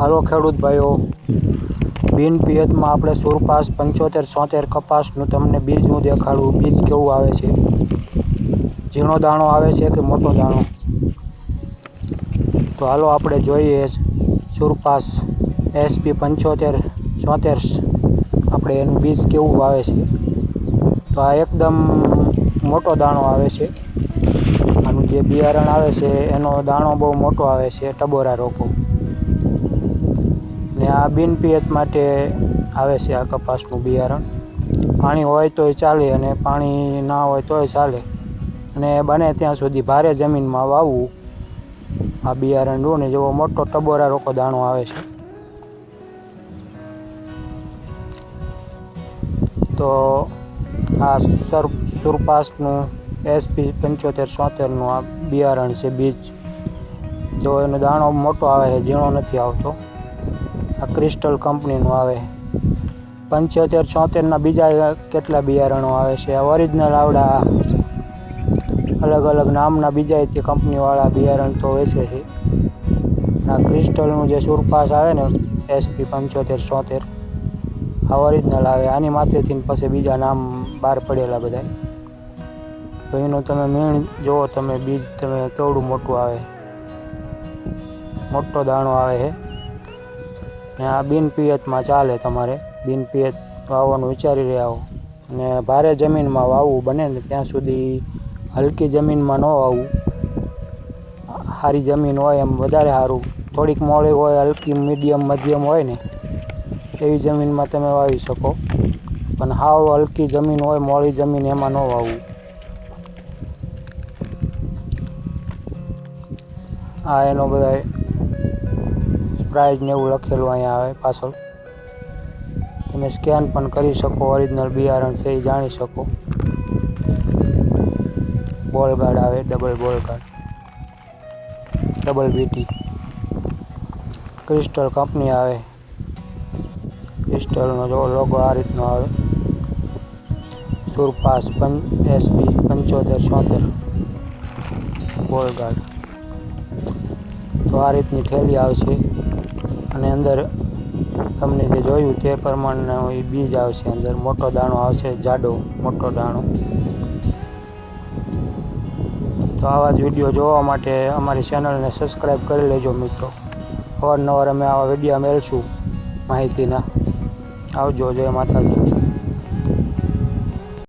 હાલો ખેડૂત ભાઈઓ. બિન પિયતમાં આપણે સુરપાસ પંચોતેર, સોતેર કપાસનું તમને બીજ હું દેખાડું. બીજ કેવું આવે છે? ઝીણો દાણો આવે છે કે મોટો દાણો? તો હાલો આપણે જોઈએ સુરપાસ એસપી પંચોતેર ચોતેર આપણે એનું બીજ કેવું આવે છે? તો આ એકદમ મોટો દાણો આવે છે. આનું જે બિયારણ આવે છે એનો દાણો બહુ મોટો આવે છે, ટબોરા ને આ બિન પિયત માટે આવે છે આ કપાસનું બિયારણ. પાણી હોય તોય ચાલે અને પાણી ના હોય તોય ચાલે. અને બને ત્યાં સુધી ભારે જમીનમાં વાવવું. આ બિયારણ જો ને જેવો મોટો ટબોરા રોકો દાણો આવે છે. તો આ સર, સુરપાસનું એસપી પંચોતેર સોતેરનું આ બિયારણ છે બીજ. જો એનો દાણો મોટો આવે છે, ઝીણો નથી આવતો. આ ક્રિસ્ટલ કંપનીનું આવે. પંચોતેર, છોતેરના બીજા કેટલા બિયારણો આવે છે. આ ઓરિજિનલ આવડા અલગ અલગ નામના બીજા તે કંપનીવાળા બિયારણ તો વેચે છે. આ ક્રિસ્ટલનું જે સુરપાસ આવે ને એસપી પંચોતેર, છોતેર, આ ઓરિજિનલ આવે. આની માથેથી પછી બીજા નામ બહાર પડેલા બધા તો એનું તમે મીણ જુઓ તમે બીજ, તમે કેવડું મોટું આવે. મોટો દાણો આવે છે. આ બિન પિયતમાં ચાલે તમારે. બિન પિયત વાવવાનું વિચારી રહ્યા હો. અને ભારે જમીનમાં વાવવું બને ને ત્યાં સુધી હલકી જમીનમાં ન વાવવું. સારી જમીન હોય એમ વધારે સારું થોડીક મોડી હોય, હલકી મીડિયમ મધ્યમ હોય ને, એવી જમીનમાં તમે વાવી શકો. પણ હાવ હલકી જમીન હોય, મોડી જમીન એમાં ન વાવવું. આ એનો બધા પ્રાઇઝ ને એવું લખેલું અહીંયા આવે પાછળ. તમે સ્કેન પણ કરી શકો ઓરિજિનલ બિયારણ છે એ જાણી શકો. બોલ ગાર્ડ આવે double ball guard double BT crystal company આવે. ક્રિસ્ટલનો જો લોગો આ રીતનો આવે. સુરપાસ પં એસબી પંચોતેર, છોતેર. બોલ ગાર્ડ તો આ રીતની થેલી આવશે. અને અંદર તમને જે જોયું તે પ્રમાણે એ બીજ આવશે અંદર. મોટો દાણો આવશે, જાડો મોટો દાણો. તો આવા જ વીડિયો જોવા માટે અમારી ચેનલને સબસ્ક્રાઈબ કરી લેજો મિત્રો. અવારનવાર અમે આવા વીડિયો મેળશું માહિતીના. આવજો, જય માતાજી.